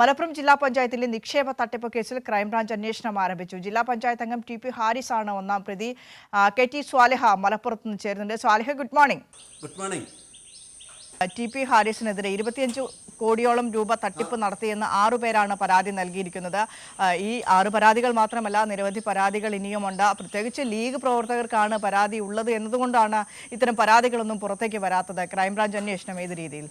മലപ്പുറം ജില്ലാ പഞ്ചായത്തിലെ നിക്ഷേപ തട്ടിപ്പ് കേസിൽ ക്രൈംബ്രാഞ്ച് അന്വേഷണം ആരംഭിച്ചു. ജില്ലാ പഞ്ചായത്ത് അംഗം ടി പി ഹാരിസ് ആണ് ഒന്നാം പ്രതി കെ ടി സ്വാലിഹ മലപ്പുറത്ത് നിന്ന് ചേരുന്നുണ്ട്. Swaliha good morning good morning T P ഹാരിസിനെതിരെ ഇരുപത്തിയഞ്ച് കോടിയോളം രൂപ തട്ടിപ്പ് നടത്തിയെന്ന് ആറുപേരാണ് പരാതി നൽകിയിരിക്കുന്നത്. ഈ ആറ് പരാതികൾ മാത്രമല്ല നിരവധി പരാതികൾ ഇനിയുമുണ്ട്. പ്രത്യേകിച്ച് ലീഗ് പ്രവർത്തകർക്കാണ് പരാതി ഉള്ളത് എന്നതുകൊണ്ടാണ് ഇത്തരം പരാതികളൊന്നും പുറത്തേക്ക് വരാത്തത്. ക്രൈംബ്രാഞ്ച് അന്വേഷണം ഏത് രീതിയിൽ?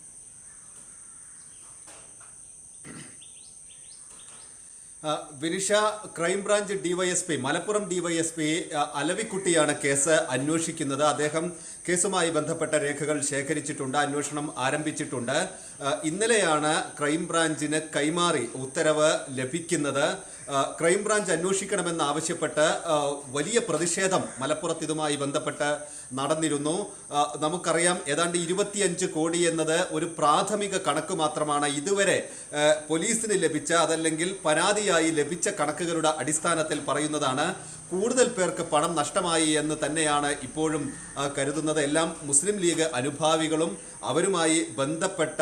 Vinisha crime branch DYSP Malappuram DYSP അലവിക്കുട്ടിയാണ് case അന്വേഷിക്കുന്നത്. അദ്ദേഹം കേസുമായി ബന്ധപ്പെട്ട രേഖകൾ ശേഖരിച്ചിട്ടുണ്ട് അന്വേഷണം ആരംഭിച്ചിട്ടുണ്ട്. ഇന്നലെയാണ് ക്രൈംബ്രാഞ്ചിന് കൈമാറി ഉത്തരവ് ലഭിക്കുന്നത്. ക്രൈംബ്രാഞ്ച് അന്വേഷിക്കണമെന്നാവശ്യപ്പെട്ട് വലിയ പ്രതിഷേധം മലപ്പുറത്ത് ഇതുമായി ബന്ധപ്പെട്ട് നടന്നിരുന്നു. നമുക്കറിയാം ഏതാണ്ട് ഇരുപത്തിയഞ്ച് കോടി എന്നത് ഒരു പ്രാഥമിക കണക്ക് മാത്രമാണ്. ഇതുവരെ പോലീസിന് ലഭിച്ച അതല്ലെങ്കിൽ പരാതിയായി ലഭിച്ച കണക്കുകളുടെ അടിസ്ഥാനത്തിൽ പറയുന്നതാണ് കൂടുതൽ പേർക്ക് പണം നഷ്ടമായി എന്ന് തന്നെയാണ് ഇപ്പോഴും കരുതുന്നത്. എല്ലാം മുസ്ലിം ലീഗ് അനുഭാവികളും അവരുമായി ബന്ധപ്പെട്ട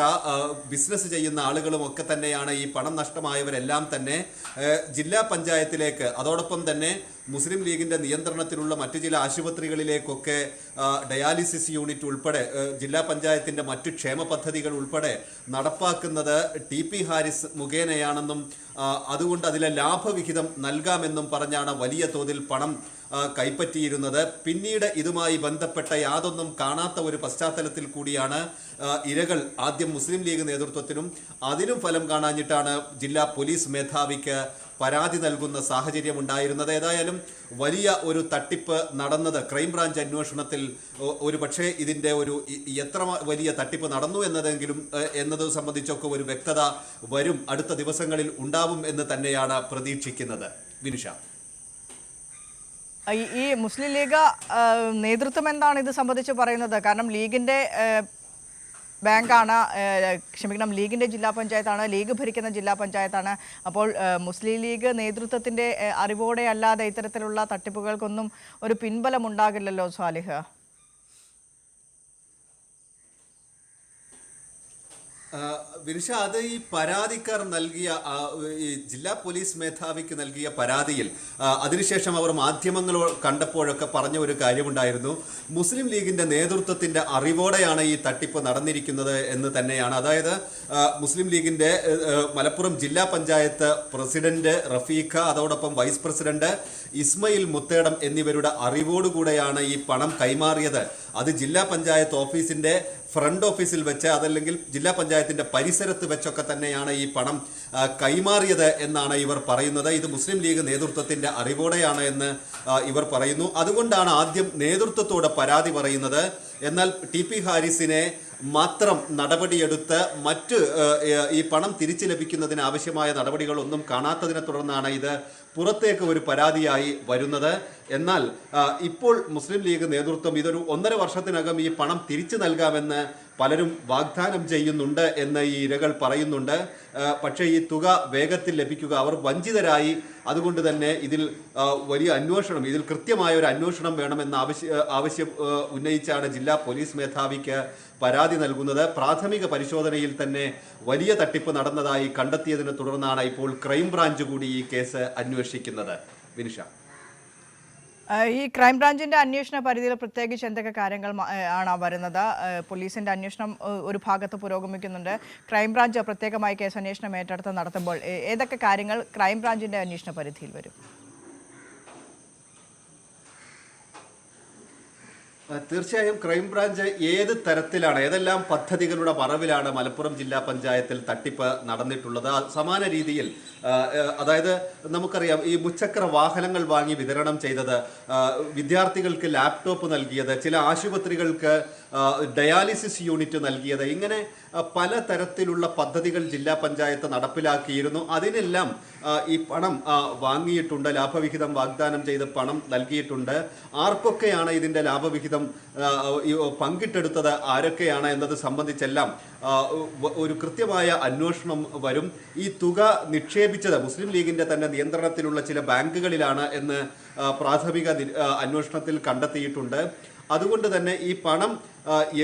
ബിസിനസ് ചെയ്യുന്ന ആളുകളും ഒക്കെ തന്നെയാണ് ഈ പണം നഷ്ടമായവരെല്ലാം തന്നെ ജില്ലാ പഞ്ചായത്തിലേക്ക് അതോടൊപ്പം തന്നെ മുസ്ലിം ലീഗിന്റെ നിയന്ത്രണത്തിലുള്ള മറ്റു ചില ആശുപത്രികളിലേക്കൊക്കെ ഡയാലിസിസ് യൂണിറ്റ് ഉൾപ്പെടെ ജില്ലാ പഞ്ചായത്തിന്റെ മറ്റു ക്ഷേമ പദ്ധതികൾ ഉൾപ്പെടെ നടപ്പാക്കുന്നത് ടി പി ഹാരിസ് മുഖേനയാണെന്നും അതുകൊണ്ട് അതിലെ ലാഭവിഹിതം നൽകാമെന്നും പറഞ്ഞാണ് വലിയ തോതിൽ പണം കൈപ്പറ്റിയിരുന്നത്. പിന്നീട് ഇതുമായി ബന്ധപ്പെട്ട യാതൊന്നും കാണാത്ത ഒരു പശ്ചാത്തലത്തിൽ കൂടിയാണ് ഇരകൾ ആദ്യം മുസ്ലിം ലീഗ് നേതൃത്വത്തിനും അതിനും ഫലം കാണാഞ്ഞിട്ടാണ് ജില്ലാ പോലീസ് മേധാവിക്ക് പരാതി നൽകുന്ന സാഹചര്യം ഉണ്ടായിരുന്നത്. ഏതായാലും വലിയ ഒരു തട്ടിപ്പ് നടന്നത് ക്രൈംബ്രാഞ്ച് അന്വേഷണത്തിൽ ഒരു പക്ഷേ ഇതിന്റെ ഒരു എത്ര വലിയ തട്ടിപ്പ് നടന്നു എന്നതെങ്കിലും എന്നത് സംബന്ധിച്ചൊക്കെ ഒരു വ്യക്തത വരും. അടുത്ത ദിവസങ്ങളിൽ ഉണ്ടാവും എന്ന് തന്നെയാണ് പ്രതീക്ഷിക്കുന്നത്. വിനിഷ. ഈ- മുസ്ലിം ലീഗ് നേതൃത്വം എന്താണ് ഇത് സംബന്ധിച്ച് പറയുന്നത്? കാരണം ലീഗിന്റെ ബാങ്കാണ് ക്ഷമിക്കണം ലീഗിന്റെ ജില്ലാ പഞ്ചായത്താണ് ലീഗ് ഭരിക്കുന്ന ജില്ലാ പഞ്ചായത്താണ്. അപ്പോൾ മുസ്ലിം ലീഗ് നേതൃത്വത്തിന്റെ അറിവോടെ അല്ലാതെ ഇത്തരത്തിലുള്ള തട്ടിപ്പുകൾക്കൊന്നും ഒരു പിൻബലം ഉണ്ടാകില്ലല്ലോ സ്വാലിഹ്? വിനിഷ അത് ഈ പരാതിക്കാർ നൽകിയ ഈ ജില്ലാ പോലീസ് മേധാവിക്ക് നൽകിയ പരാതിയിൽ അതിനുശേഷം അവർ മാധ്യമങ്ങൾ കണ്ടപ്പോഴൊക്കെ പറഞ്ഞ ഒരു കാര്യമുണ്ടായിരുന്നു. മുസ്ലിം ലീഗിന്റെ നേതൃത്വത്തിന്റെ അറിവോടെയാണ് ഈ തട്ടിപ്പ് നടന്നിരിക്കുന്നത് എന്ന് തന്നെയാണ്. അതായത് മുസ്ലിം ലീഗിന്റെ മലപ്പുറം ജില്ലാ പഞ്ചായത്ത് പ്രസിഡന്റ് റഫീഖ അതോടൊപ്പം വൈസ് പ്രസിഡന്റ് ഇസ്മയിൽ മുത്തേടം എന്നിവരുടെ അറിവോടുകൂടെയാണ് ഈ പണം കൈമാറിയത്. അത് ജില്ലാ പഞ്ചായത്ത് ഓഫീസിന്റെ ഫ്രണ്ട് ഓഫീസിൽ വെച്ച് അതല്ലെങ്കിൽ ജില്ലാ പഞ്ചായത്തിന്റെ പരിസരത്ത് വെച്ചൊക്കെ തന്നെയാണ് ഈ പണം കൈമാറിയത് എന്നാണ് ഇവർ പറയുന്നത്. ഇത് മുസ്ലിം ലീഗ് നേതൃത്വത്തിന്റെ അറിവോടെയാണ് എന്ന് ഇവർ പറയുന്നു. അതുകൊണ്ടാണ് ആദ്യം നേതൃത്വത്തോടെ പരാതി പറയുന്നത്. എന്നാൽ ടി പി ഹാരിസിനെ മാത്രം നടപടിയെടുത്ത് മറ്റ് ഈ പണം തിരിച്ചു ലഭിക്കുന്നതിന് ആവശ്യമായ നടപടികളൊന്നും കാണാത്തതിനെ തുടർന്നാണ് ഇത് പുറത്തേക്ക് ഒരു പരാതിയായി വരുന്നത്. എന്നാൽ ഇപ്പോൾ മുസ്ലിം ലീഗ് നേതൃത്വം ഇതൊരു ഒന്നര വർഷത്തിനകം ഈ പണം തിരിച്ചു നൽകാമെന്ന് പലരും വാഗ്ദാനം ചെയ്യുന്നുണ്ട് എന്ന് ഈ ഇരകൾ പറയുന്നുണ്ട്. പക്ഷേ ഈ തുക വേഗത്തിൽ ലഭിക്കുക അവർ വഞ്ചിതരായി. അതുകൊണ്ട് തന്നെ ഇതിൽ വലിയ അന്വേഷണം ഇതിൽ കൃത്യമായ ഒരു അന്വേഷണം വേണമെന്ന ആവശ്യ ആവശ്യം ഉന്നയിച്ചാണ് ജില്ലാ പോലീസ് മേധാവിക്ക് പരാതി നൽകുന്നത്. പ്രാഥമിക പരിശോധനയിൽ തന്നെ വലിയ തട്ടിപ്പ് നടന്നതായി കണ്ടെത്തിയതിനെ തുടർന്നാണ് ഇപ്പോൾ ക്രൈംബ്രാഞ്ച് കൂടി ഈ കേസ് അന്വേഷിക്കുന്നത്. വിനിഷ. ഈ ക്രൈംബ്രാഞ്ചിന്റെ അന്വേഷണ പരിധിയിൽ പ്രത്യേകിച്ച് എന്തൊക്കെ കാര്യങ്ങൾ ആണ് വരുന്നത്? പോലീസിന്റെ അന്വേഷണം ഒരു ഭാഗത്ത് പുരോഗമിക്കുന്നുണ്ട്. ക്രൈംബ്രാഞ്ച് പ്രത്യേകമായി കേസ് അന്വേഷണം ഏറ്റെടുത്ത് നടത്തുമ്പോൾ ഏതൊക്കെ കാര്യങ്ങൾ ക്രൈംബ്രാഞ്ചിന്റെ അന്വേഷണ പരിധിയിൽ വരും? തീർച്ചയായും ക്രൈംബ്രാഞ്ച് ഏത് തരത്തിലാണ് ഏതെല്ലാം പദ്ധതികളുടെ മറവിലാണ് മലപ്പുറം ജില്ലാ പഞ്ചായത്തിൽ തട്ടിപ്പ് നടന്നിട്ടുള്ളത്? സമാന രീതിയിൽ അതായത് നമുക്കറിയാം ഈ മുച്ചക്ര വാഹനങ്ങൾ വാങ്ങി വിതരണം ചെയ്തത് വിദ്യാർത്ഥികൾക്ക് ലാപ്ടോപ്പ് നൽകിയത് ചില ആശുപത്രികൾക്ക് ഡയാലിസിസ് യൂണിറ്റ് നൽകിയത് ഇങ്ങനെ പല തരത്തിലുള്ള പദ്ധതികൾ ജില്ലാ പഞ്ചായത്ത് നടപ്പിലാക്കിയിരുന്നു. അതിനെല്ലാം ഈ പണം വാങ്ങിയിട്ടുണ്ട് ലാഭവിഹിതം വാഗ്ദാനം ചെയ്ത് പണം നൽകിയിട്ടുണ്ട്. ആർക്കൊക്കെയാണ് ഇതിന്റെ ലാഭവിഹിതം ഈ പങ്കിട്ടെടുത്തത് ആരൊക്കെയാണ് എന്നത് സംബന്ധിച്ചെല്ലാം ഒരു കൃത്യമായ അന്വേഷണം വരും. ഈ തുക നിക്ഷേപിച്ചത് മുസ്ലിം ലീഗിന്റെ തന്നെ നിയന്ത്രണത്തിലുള്ള ചില ബാങ്കുകളിലാണ് എന്ന് പ്രാഥമിക അന്വേഷണത്തിൽ കണ്ടെത്തിയിട്ടുണ്ട്. അതുകൊണ്ട് തന്നെ ഈ പണം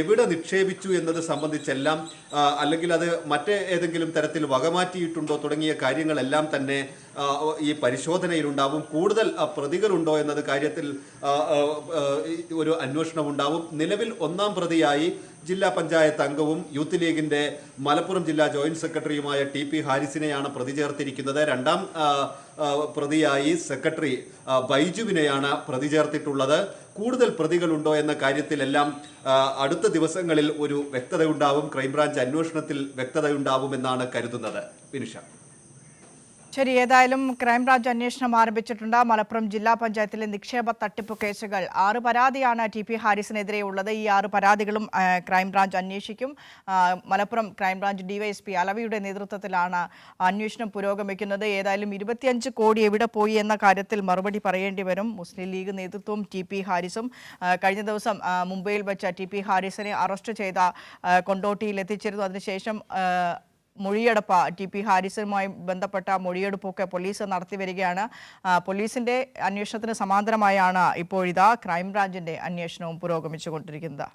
എവിടെ നിക്ഷേപിച്ചു എന്നത് സംബന്ധിച്ചെല്ലാം അല്ലെങ്കിൽ അത് മറ്റേ ഏതെങ്കിലും തരത്തിൽ വകമാറ്റിയിട്ടുണ്ടോ തുടങ്ങിയ കാര്യങ്ങളെല്ലാം തന്നെ ഈ പരിശോധനയിലുണ്ടാവും. കൂടുതൽ പ്രതികളുണ്ടോ എന്നത് കാര്യത്തിൽ ഒരു അന്വേഷണം ഉണ്ടാവും നിലവിൽ ഒന്നാം പ്രതിയായി ജില്ലാ പഞ്ചായത്ത് അംഗവും യൂത്ത് ലീഗിന്റെ മലപ്പുറം ജില്ലാ ജോയിന്റ് സെക്രട്ടറിയുമായ ടി പി ഹാരിസിനെയാണ് പ്രതി ചേർത്തിരിക്കുന്നത്. രണ്ടാം പ്രതിയായി സെക്രട്ടറി ബൈജുവിനെയാണ് പ്രതി ചേർത്തിട്ടുള്ളത്. കൂടുതൽ പ്രതികളുണ്ടോ എന്ന കാര്യത്തിലെല്ലാം അടുത്ത ദിവസങ്ങളിൽ ഒരു വ്യക്തതയുണ്ടാവും. ക്രൈംബ്രാഞ്ച് അന്വേഷണത്തിൽ വ്യക്തതയുണ്ടാവുമെന്നാണ് കരുതുന്നത്. വിനിഷ. ശരി ഏതായാലും ക്രൈംബ്രാഞ്ച് അന്വേഷണം ആരംഭിച്ചിട്ടുണ്ട്. മലപ്പുറം ജില്ലാ പഞ്ചായത്തിലെ നിക്ഷേപ തട്ടിപ്പ് കേസുകൾ. ആറ് പരാതിയാണ് ടി പി ഹാരിസിനെതിരെ ഉള്ളത്. ഈ ആറ് പരാതികളും ക്രൈംബ്രാഞ്ച് അന്വേഷിക്കും. മലപ്പുറം ക്രൈംബ്രാഞ്ച് ഡിവൈഎസ്പി അലവിയുടെ നേതൃത്വത്തിലാണ് അന്വേഷണം പുരോഗമിക്കുന്നത്. ഏതായാലും ഇരുപത്തിയഞ്ച് കോടി എവിടെ പോയി എന്ന കാര്യത്തിൽ മറുപടി പറയേണ്ടി വരും. മുസ്ലിം ലീഗ് നേതൃത്വവും ടി പി ഹാരിസും. കഴിഞ്ഞ ദിവസം മുംബൈയിൽ വെച്ച ടി പി ഹാരിസിനെ അറസ്റ്റ് ചെയ്ത കൊണ്ടോട്ടിയിൽ എത്തിച്ചിരുന്നു. അതിനുശേഷം മൊഴിയെടുപ്പ് ടി പി ഹാരിസുമായി ബന്ധപ്പെട്ട മൊഴിയെടുപ്പൊക്കെ പോലീസ് നടത്തി വരികയാണ് പോലീസിന്റെ അന്വേഷണത്തിന് സമാന്തരമായാണ് ഇപ്പോഴിതാ ക്രൈംബ്രാഞ്ചിന്റെ അന്വേഷണവും പുരോഗമിച്ചുകൊണ്ടിരിക്കുന്നത്.